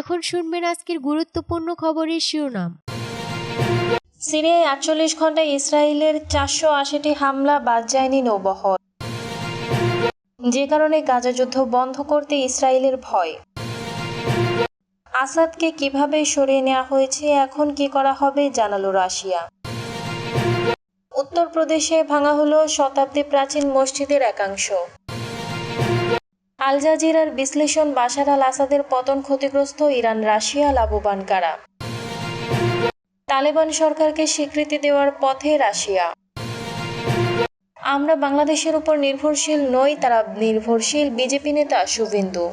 এখন শুনবেন আজকের গুরুত্বপূর্ণ খবরের শিরোনাম। সিরিয়ায় আটচল্লিশ ঘন্টায় ইসরায়েলের চারশো আশিটি হামলা বাদ যায়নি নৌবহর। যে কারণে গাজা যুদ্ধ বন্ধ করতে ইসরায়েলের ভয়। আসাদকে কীভাবে সরিয়ে নেওয়া হয়েছে, এখন কি করা হবে জানালো রাশিয়া। উত্তরপ্রদেশে ভাঙা হলো শতাব্দী প্রাচীন মসজিদের একাংশ। আল জাজিরার বিশ্লেষণ বাশার আল আসাদের পতন ক্ষতিগ্রস্ত ইরান, রাশিয়া লাভবান কারা? তালেবান সরকারকে স্বীকৃতি দেওয়ার পথে রাশিয়া। আমরা বাংলাদেশের উপর নির্ভরশীল নই, তারা নির্ভরশীল বিজেপি নেতা শুভেন্দু।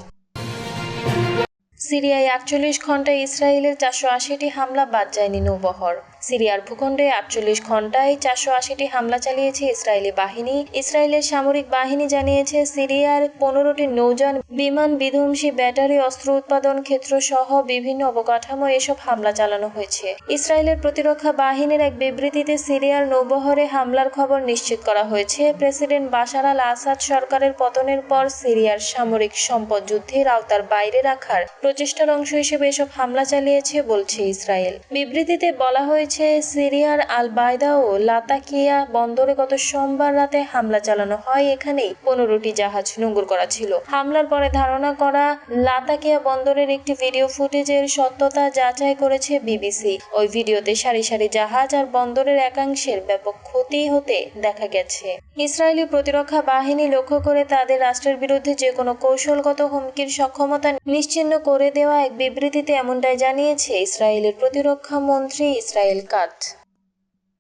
সিরিয়ায় আটচল্লিশ ঘন্টায় ইসরায়েলের চারশো আশিটি হামলা, বাদ যায়নি নৌবহর। সিরিয়ার ভূখণ্ডে আটচল্লিশ ঘন্টায় চারশো আশিটি হামলা চালিয়েছে ইসরায়েলি বাহিনী। ইসরায়েলের সামরিক বাহিনী জানিয়েছে, সিরিয়ার পনেরোটি নৌযান, বিমান বিধ্বংসী ব্যাটারি, অস্ত্র উৎপাদন ক্ষেত্র সহ বিভিন্ন অবকাঠামো এসব হামলা চালানো হয়েছে। ইসরায়েলের প্রতিরক্ষা বাহিনীর এক বিবৃতিতে সিরিয়ার নৌবহরে হামলার খবর নিশ্চিত করা হয়েছে। প্রেসিডেন্ট বাশার আল আসাদ সরকারের পতনের পর সিরিয়ার সামরিক সম্পদ যুদ্ধের আওতার বাইরে রাখার প্রচেষ্টার অংশ হিসেবে এসব হামলা চালিয়েছে বলছে ইসরায়েল। বিবৃতিতে বলা হয়েছে সিরিয়ার আল বায়দা ও লাতাকিয়া বন্দরে গত সোমবার রাতে হামলা চালানো হয়। এখানেই পনেরোটি জাহাজ নোঙ্গর করা ছিল। হামলার পরে ধারণা করা, লাতাকিয়া বন্দরের একটি ভিডিও ফুটেজের সত্যতা যাচাই করেছে বিবিসি। ওই ভিডিওতে সারি সারি জাহাজ আর বন্দরের একাংশের ব্যাপক ক্ষতি হতে দেখা গেছে। ইসরায়েলি প্রতিরক্ষা বাহিনী লক্ষ্য করে তাদের রাষ্ট্রের বিরুদ্ধে যে কোনো কৌশলগত হুমকির সক্ষমতা নিশ্চিন্ন করে দেওয়া এক বিবৃতিতে এমনটাই জানিয়েছে ইসরায়েলের প্রতিরক্ষা মন্ত্রী ইসরায়েল cut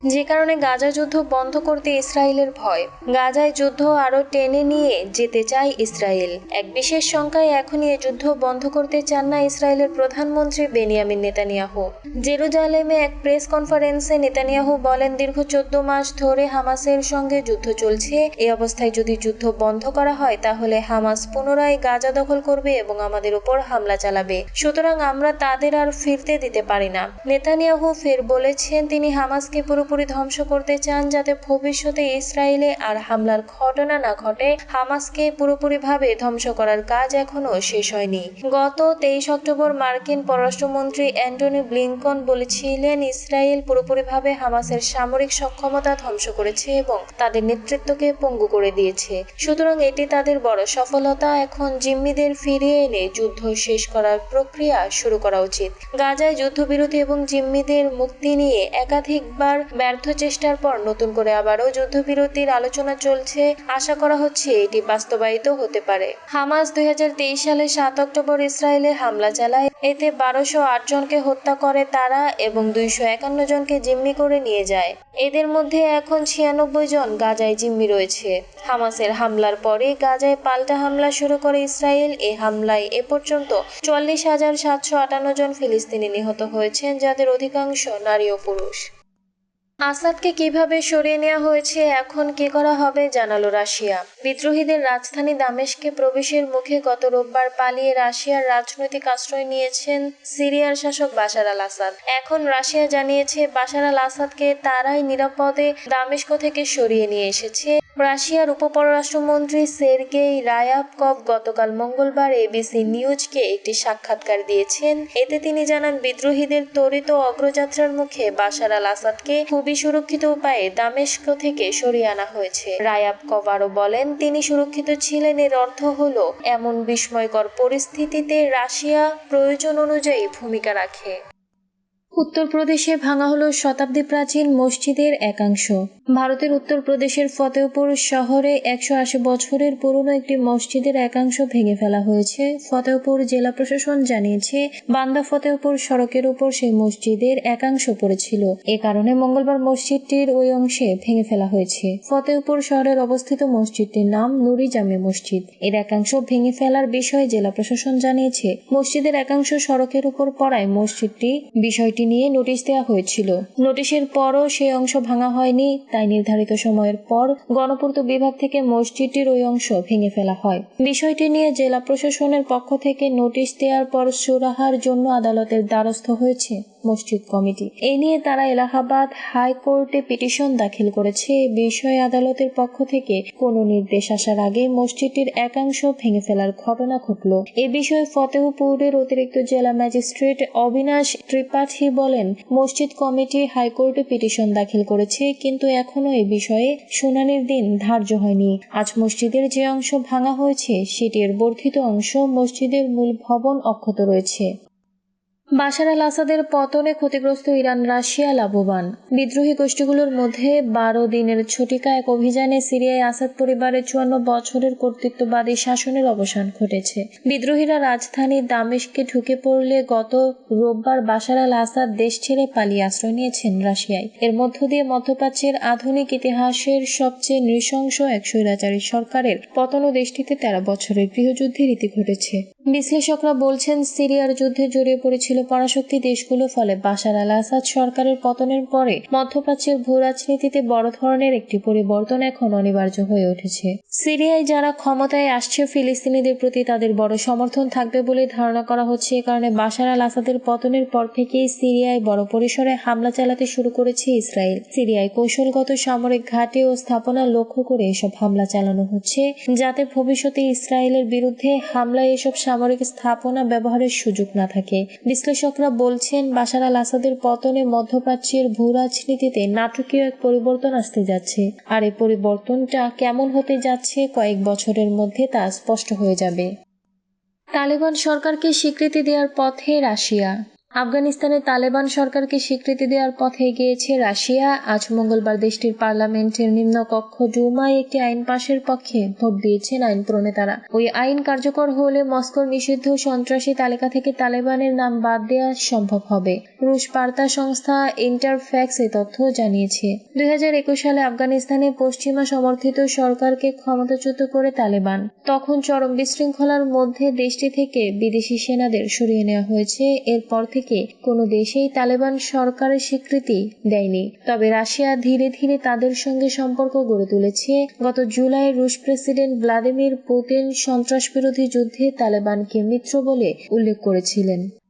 যে কারণে গাজা যুদ্ধ বন্ধ করতে ইসরায়েলের ভয়। গাজায় যুদ্ধ আরও টেনে নিয়ে যেতে চায় ইসরায়েল। এক বিশেষ সংখ্যায় এখনই এ যুদ্ধ বন্ধ করতে চান না ইসরায়েলের প্রধানমন্ত্রী বেনিয়ামিন নেতানিয়াহু। জেরুজালেমে এক প্রেস কনফারেন্সে নেতানিয়াহু বলেন, দীর্ঘ চোদ্দ মাস ধরে হামাসের সঙ্গে যুদ্ধ চলছে। এই অবস্থায় যদি যুদ্ধ বন্ধ করা হয়, তাহলে হামাস পুনরায় গাজা দখল করবে এবং আমাদের উপর হামলা চালাবে। সুতরাং আমরা তাদের আর ফিরতে দিতে পারি না। নেতানিয়াহু ফের বলেছেন, তিনি হামাসকে পুরোপুরি ধ্বংস করতে চান যাতে ভবিষ্যতে ইসরায়েলে আর হামলার ঘটনা না ঘটে, হামাসকে পুরোপুরিভাবে ধ্বংস করার কাজ এখনও শেষ হয়নি। গত তেইশ অক্টোবর মার্কিন পররাষ্ট্রমন্ত্রী অ্যান্টনি ব্লিংকন বলেছিলেন, ইসরায়েল পুরোপুরিভাবে হামাসের সামরিক সক্ষমতা ধ্বংস করেছে এবং তাদের নেতৃত্বকে পঙ্গু করে দিয়েছে। সুতরাং এটি তাদের বড় সফলতা। এখন জিম্মিদের ফিরিয়ে এনে যুদ্ধ শেষ করার প্রক্রিয়া শুরু করা উচিত। গাজায় যুদ্ধবিরতি এবং জিম্মিদের মুক্তি নিয়ে একাধিকবার ব্যর্থ চেষ্টার পর নতুন করে আবারও যুদ্ধবিরতির আলোচনা চলছে। আশা করা হচ্ছে এটি বাস্তবায়িত হতে পারে। হামাস দুই সালে সাত অক্টোবর ইসরায়েলে হামলা চালায়। এতে বারোশো আট জনকে হত্যা করে তারা এবং দুইশো একান্ন জনকে জিম্মি করে নিয়ে যায়। এদের মধ্যে এখন ছিয়ানব্বই জন গাজায় জিম্মি রয়েছে। হামাসের হামলার পরে গাজায় পাল্টা হামলা শুরু করে ইসরায়েল। এ হামলায় এ পর্যন্ত চল্লিশ হাজার সাতশো আটান্ন জন ফিলিস্তিনি নিহত হয়েছেন, যাদের অধিকাংশ নারী ও পুরুষ। আসাদকে কীভাবে সরিয়ে নেওয়া হয়েছে, এখন কি করা হবে জানালো রাশিয়া। বিদ্রোহীদের রাজধানী দামেশকে প্রবেশের মুখে গত রোববার পালিয়ে রাশিয়ার রাজনৈতিক আশ্রয় নিয়েছেন সিরিয়ার শাসক বাশার আল আসাদ। এখন রাশিয়া জানিয়েছে, বাশার আল আসাদকে তারাই নিরাপদে দামেস্ক থেকে সরিয়ে নিয়ে এসেছে। রাশিয়ার উপপররাষ্ট্রমন্ত্রী সের্গেই রায়াবকভ গতকাল মঙ্গলবার এবিসি নিউজকে একটি সাক্ষাৎকার দিয়েছেন। এতে তিনি জানান, বিদ্রোহীদের ত্বরিত অগ্রযাত্রার মুখে বাশার আল আসাদকে খুবই সুরক্ষিত উপায়ে দামেস্ক থেকে সরিয়ে আনা হয়েছে। রায়াবকভ আরও বলেন, তিনি সুরক্ষিত ছিলেন এর অর্থ হল, এমন বিস্ময়কর পরিস্থিতিতে রাশিয়া প্রয়োজন অনুযায়ী ভূমিকা রাখে। উত্তরপ্রদেশে ভাঙা হলো শতাব্দী প্রাচীন মসজিদের একাংশ। ভারতের উত্তরপ্রদেশের ফতেহপুর শহরে একশো আশি বছরের পুরনো একটি মসজিদের একাংশ ভেঙে ফেলা হয়েছে। ফতেহপুর জেলা প্রশাসন জানিয়েছে, বান্দা ফতেহপুর সড়কের উপর সেই মসজিদের একাংশ পড়েছিল। এ কারণে মঙ্গলবার মসজিদটির ওই অংশে ভেঙে ফেলা হয়েছে। ফতেহপুর শহরের অবস্থিত মসজিদটির নাম নুরি জামে মসজিদ। এর একাংশ ভেঙে ফেলার বিষয়ে জেলা প্রশাসন জানিয়েছে, মসজিদের একাংশ সড়কের উপর পড়ায় মসজিদটি বিষয়টি নিয়ে নোটিশ দেওয়া হয়েছিল। নোটিশের পরও সেই অংশ ভাঙা হয়নি, তাই নির্ধারিত সময়ের পর গণপূর্ত বিভাগ থেকে মসজিদটির ওই অংশ ভেঙে ফেলা হয়। বিষয়টি নিয়ে জেলা প্রশাসনের পক্ষ থেকে নোটিশ দেওয়ার পর সুরাহার জন্য আদালতের দ্বারস্থ হয়েছে। মসজিদ কমিটি। এ নিয়ে তারা এলাহাবাদ হাইকোর্টে পিটিশন দাখিল করেছে। বিষয়ে আদালতের পক্ষ থেকে কোনো নির্দেশ আসার আগে মসজিদটির একাংশ ভেঙে ফেলার ঘটনা ঘটল। এ বিষয়ে ফতেহপুরের অতিরিক্ত জেলা ম্যাজিস্ট্রেট অবিনাশ ত্রিপাঠী বলেন, মসজিদ কমিটি হাইকোর্টে পিটিশন দাখিল করেছে, কিন্তু এখনও এ বিষয়ে শুনানির দিন ধার্য হয়নি। আজ মসজিদের যে অংশ ভাঙা হয়েছে, সেটির বর্ধিত অংশ মসজিদের মূল ভবন অক্ষত রয়েছে। বাশার আল আসাদের পতনে ক্ষতিগ্রস্ত ইরান, রাশিয়া লাভবান। বিদ্রোহী গোষ্ঠীগুলোর মধ্যে বারো দিনের ছটিকা এক অভিযানে সিরিয়ায় আসাদ পরিবারের চুয়ান্ন বছরের কর্তৃত্ববাদী শাসনের অবসান ঘটেছে। বিদ্রোহীরা রাজধানী দামেশকে ঢুকে পড়লে গত রোববার বাশার আল আসাদ দেশ ছেড়ে পালিয়ে আশ্রয় নিয়েছেন রাশিয়ায়। এর মধ্য দিয়ে মধ্যপ্রাচ্যের আধুনিক ইতিহাসের সবচেয়ে নৃশংস এক স্বৈরাচারী সরকারের পতন দেশটিতে তেরো বছরের গৃহযুদ্ধের রীতি ঘটেছে। বিশ্লেষকরা বলছেন, সিরিয়ার যুদ্ধে জড়িয়ে পড়েছিল পরাশক্তি দেশগুলো, ফলে বাশার আল আসাদ সরকারের পতনের পরে মধ্যপ্রাচ্যের ভূ রাজনীতিতে বড় ধরনের একটি পরিবর্তন এখন অনিবার্য হয়ে উঠেছে। সিরিয়ায় যারা ক্ষমতায় আসছে, ফিলিস্তিনিদের প্রতি তাদের বড় সমর্থন থাকবে বলে ধারণা করা হচ্ছে। এ কারণে বাশার আল আসাদের পতনের পর থেকেই সিরিয়ায় বড় পরিসরে হামলা চালাতে শুরু করেছে ইসরায়েল। সিরিয়ায় কৌশলগত সামরিক ঘাঁটি ও স্থাপনা লক্ষ্য করে এসব হামলা চালানো হচ্ছে, যাতে ভবিষ্যতে ইসরায়েলের বিরুদ্ধে হামলায় এসব সামরিক স্থাপনা ব্যবহারের সুযোগ না থাকে। বিশ্লেষকরা বলছেন, বাশার আল আসাদের পতনে মধ্যপ্রাচ্যের ভূ রাজনীতিতে নাটকীয় এক পরিবর্তন আসতে যাচ্ছে। আর এই পরিবর্তনটা কেমন হতে যাচ্ছে কয়েক বছরের মধ্যে তা স্পষ্ট হয়ে যাবে। তালেবান সরকারকে স্বীকৃতি দেওয়ার পথে রাশিয়া। আফগানিস্তানে তালেবান সরকারকে স্বীকৃতি দেওয়ার পথে এগিয়েছে রাশিয়া। আজ মঙ্গলবার দেশটির পার্লামেন্টের নিম্নকক্ষ ডুমায় একটি আইন পাশের পক্ষে ভোট দিয়েছেন আইন প্রণেতারা। ওই আইন কার্যকর হলে মস্কোর নিষিদ্ধ সন্ত্রাসী তালিকা থেকে তালেবানের নাম বাদ দেওয়া সম্ভব হবে। রুশ বার্তা সংস্থা ইন্টারফ্যাক্স এ তথ্য জানিয়েছে। দুই হাজার একুশ সালে আফগানিস্তানে পশ্চিমা সমর্থিত সরকারকে ক্ষমতাচ্যুত করে তালেবান। তখন চরম বিশৃঙ্খলার মধ্যে দেশটি থেকে বিদেশি সেনাদের সরিয়ে নেওয়া হয়েছে। এরপর থেকে কোনো দেশেই তালেবান সরকারের স্বীকৃতি দেয়নি। তবে রাশিয়া ধীরে ধীরে তাদের সঙ্গে সম্পর্ক গড়ে তুলেছে। গত জুলাই রুশ প্রেসিডেন্ট ভ্লাদিমির পুতিন সন্ত্রাসবিরোধী যুদ্ধে তালেবানকে মিত্র বলে উল্লেখ করেছিলেন।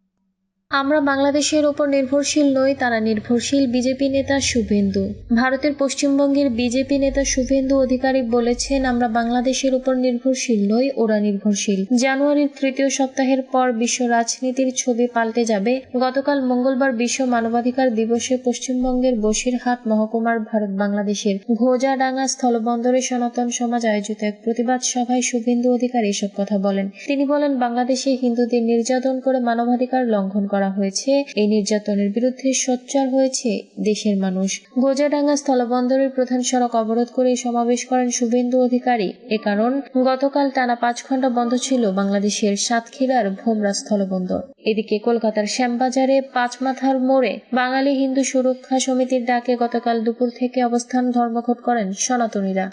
আমরা বাংলাদেশের উপর নির্ভরশীল নই, তারা নির্ভরশীল বিজেপি নেতা শুভেন্দু। ভারতের পশ্চিমবঙ্গের বিজেপি নেতা শুভেন্দু অধিকারী বলেছেন, আমরা বাংলাদেশের উপর নির্ভরশীল নই, ওরা নির্ভরশীল। জানুয়ারির তৃতীয় সপ্তাহের পর বিশ্ব রাজনীতির ছবি পাল্টে যাবে। গতকাল মঙ্গলবার বিশ্ব মানবাধিকার দিবসে পশ্চিমবঙ্গের বসিরহাট মহকুমার ভারত বাংলাদেশের ঘোজাডাঙ্গা স্থলবন্দরে সনাতন সমাজ আয়োজিত এক প্রতিবাদ সভায় শুভেন্দু অধিকারী এসব কথা বলেন। তিনি বলেন, বাংলাদেশে হিন্দুদের নির্যাতন করে মানবাধিকার লঙ্ঘন করা হয়েছে। এই নির্যাতনের বিরুদ্ধে সোচ্চার হয়েছে দেশের মানুষ। গোজাডাঙ্গা স্থলবন্দরের প্রধান সড়ক অবরোধ করে সমাবেশ করেন শুভেন্দু অধিকারী। এ কারণ গতকাল টানা পাঁচ ঘণ্টা বন্ধ ছিল বাংলাদেশের সাতক্ষীরার ভোমরা স্থলবন্দর। এদিকে কলকাতার শ্যামবাজারে পাঁচ মাথার মোড়ে বাঙালি হিন্দু সুরক্ষা সমিতির ডাকে গতকাল দুপুর থেকে অবস্থান ধর্মঘট করেন সনাতনীরা।